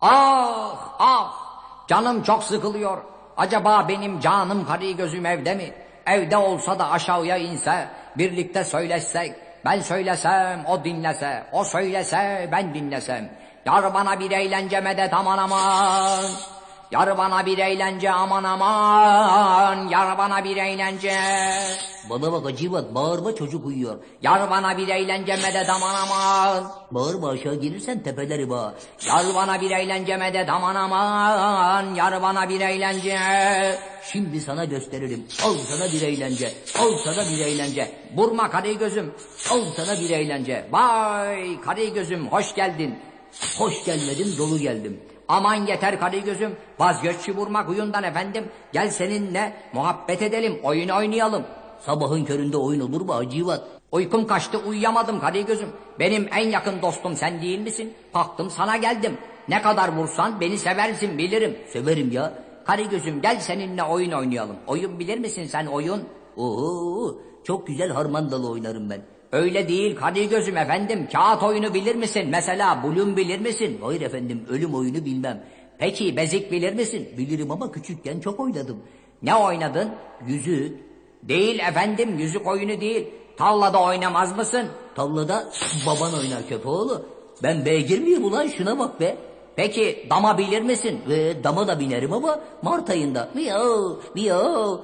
Ah ah canım çok sıkılıyor. Acaba benim canım karı gözüm evde mi? Evde olsa da aşağıya inse birlikte söyleşsek. Ben söylesem o dinlese, o söylese ben dinlesem. Yar bana bir eğlence medet aman aman. Yar bana bir eğlence aman aman. Yar bana bir eğlence. Bana bak Hacivat bağırma çocuk uyuyor. Yar bana bir eğlence medet aman aman. Bağırma aşağı gelirsen tepeleri bağır. Yar bana bir eğlence medet aman aman. Yar bana bir eğlence. Şimdi sana gösteririm. Al sana bir eğlence. Al sana bir eğlence. Vurma karı gözüm. Al sana bir eğlence. Vay karı gözüm hoş geldin. Hoş gelmedin dolu geldim. Aman yeter karı gözüm. Vazgeç vurmak huyundan efendim. Gel seninle muhabbet edelim. Oyun oynayalım. Sabahın köründe oyun olur mu Hacivat? Uykum kaçtı uyuyamadım karı gözüm. Benim en yakın dostum sen değil misin? Kalktım sana geldim. Ne kadar vursan beni seversin bilirim. Severim ya. Karı gözüm gel seninle oyun oynayalım. Oyun bilir misin sen oyun? Oo, çok güzel harmandalı oynarım ben. Öyle değil karı gözüm efendim. Kağıt oyunu bilir misin? Mesela bulun bilir misin? Hayır efendim ölüm oyunu bilmem. Peki bezik bilir misin? Bilirim ama küçükken çok oynadım. Ne oynadın? Yüzü, Değil efendim yüzük oyunu değil. Tavlada oynamaz mısın? tavlada baban oynar köpoğlu. Ben beygir miyim ulan şuna bak be. Peki dama bilir misin? Ve dama da binerim ama Mart ayında. Miyav, miyav.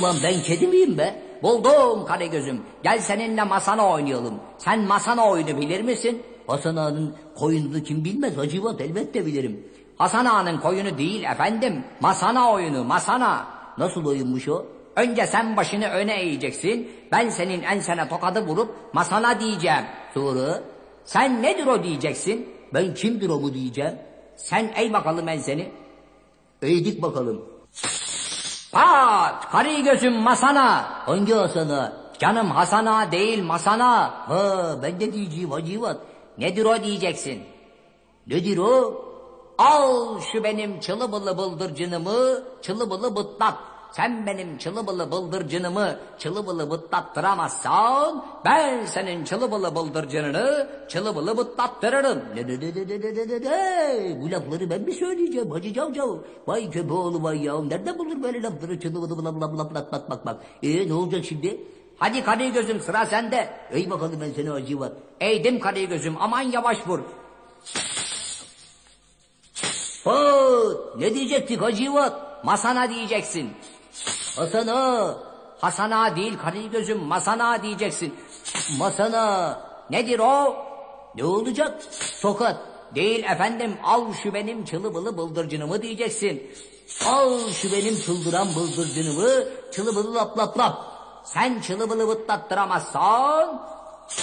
Ulan ben kedi miyim be? Buldum Karagöz'üm. Gel seninle masana oynayalım. Sen masana oyunu bilir misin? Hasan Ağa'nın koyununu kim bilmez Hacivat elbette bilirim. Hasan Ağa'nın koyunu değil efendim. Masana oyunu masana. Nasıl oyunmuş o? Önce sen başını öne eğeceksin. Ben senin ensene tokadı vurup masana diyeceğim. Sonra Sen nedir o diyeceksin. ben kimdir o mu diyeceğim. Sen eğ bakalım enseni. Eğdik bakalım. Pat! Karı gözüm masana. Hangi Hasan Ağa? Canım Hasan'a değil masana. Ha ben de diyeceğim Hacivat. Nedir o diyeceksin. Nedir o? Al şu benim çılı bılı bıldırcınımı çılı bılı bıtlat. Sen benim çılı bılı bıldırcınımı çılı bılı bıtlattıramazsan ben senin çılı bılı bıldırcınını çılı bılı bıtlattırırım. Ne ne ne ne ne ne ne ne ne? Bu lafları ben mi söyleyeceğim Hacı Cavcav? Vay köpeğoğlu vay ya. Nereden bulur böyle lafları çını bıdı bıdı bıdı bıdı bak bak bak. Ee ne olacak şimdi? Hadi karı gözüm sıra sende. Ey bakalım ben seni Hacivat. Eğdim karı gözüm aman yavaş vur. Ha ne diyecektik Hacivat? Masana diyeceksin. Hasan Ağa. Hasana değil karı gözüm masana diyeceksin. Masana. Nedir o? Ne olacak? Tokat. Değil efendim al şu benim çılı bılı bıldırcınımı diyeceksin. Al şu benim çıldıran bıldırcınımı. Çılı bılı lap lap lap. Sen çılı bılı bıtlattıramazsan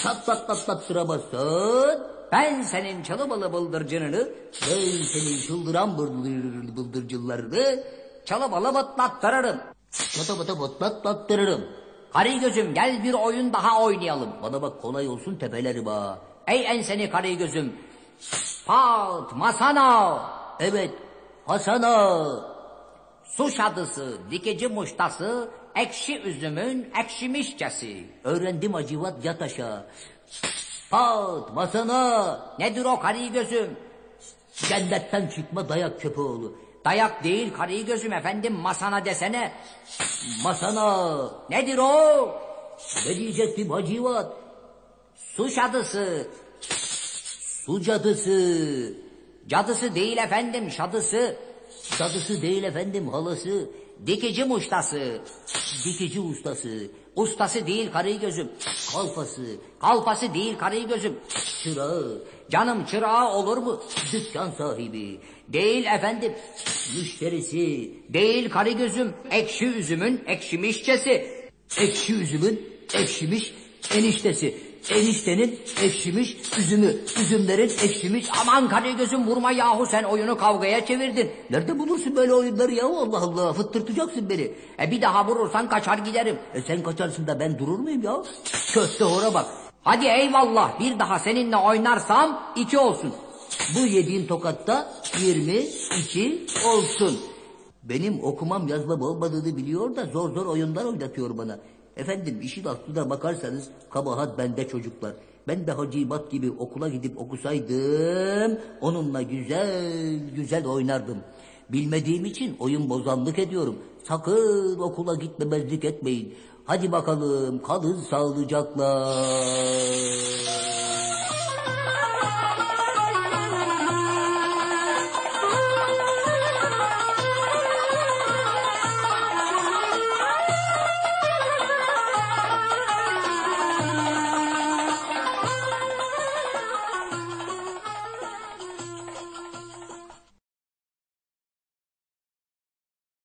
Tat tat tat tat sıramazsın. ben senin çılı bılı bıldırcınını Ben senin çıldıran bıldır, bıldırcınlarını çılı bılı çata bata botlat battırırım. Karı gözüm gel bir oyun daha oynayalım. Bana bak kolay olsun tepeleri bağ. Ey enseni karı gözüm. Pat masana. Evet Hasan Ağa. Su şadısı, dikici muştası, ekşi üzümün ekşimişçesi. Öğrendim Hacivat yat aşağı. Pat Hasan Ağa. Nedir o karı gözüm? Cennetten çıkma dayak köpeğoğlu. Dayak değil karı gözüm efendim masana desene. Hasan Ağa. Nedir o? Ne diyecektim Hacivat? Su şadısı. Su cadısı. Cadısı değil efendim şadısı. Cadısı değil efendim halası. Dikici muştası. Dikici ustası. Ustası değil karı gözüm. Kalfası. Kalfası değil karı gözüm. Çırağı. Canım çırağı olur mu? Dükkan sahibi. Değil efendim. Müşterisi. Değil karı gözüm. Ekşi üzümün ekşimişçesi. Ekşi üzümün ekşimiş eniştesi. Eniştenin ekşimiş üzümü. Üzümlerin ekşimiş. Aman karı gözüm vurma yahu sen oyunu kavgaya çevirdin. Nerede bulursun böyle oyunları ya Allah Allah fıttırtacaksın beni. E bir daha vurursan kaçar giderim. E sen kaçarsın da ben durur muyum ya? Köfte hora bak. Hadi eyvallah bir daha seninle oynarsam iki olsun. Bu yediğin tokatta 22 olsun. Benim okumam yazmam olmadığını biliyor da zor zor oyunlar oynatıyor bana. Efendim işin aslına bakarsanız kabahat bende çocuklar. Ben de Hacivat gibi okula gidip okusaydım onunla güzel güzel oynardım. Bilmediğim için oyun bozanlık ediyorum. Sakın okula gitmemezlik etmeyin. Hadi bakalım kalın sağlıcakla.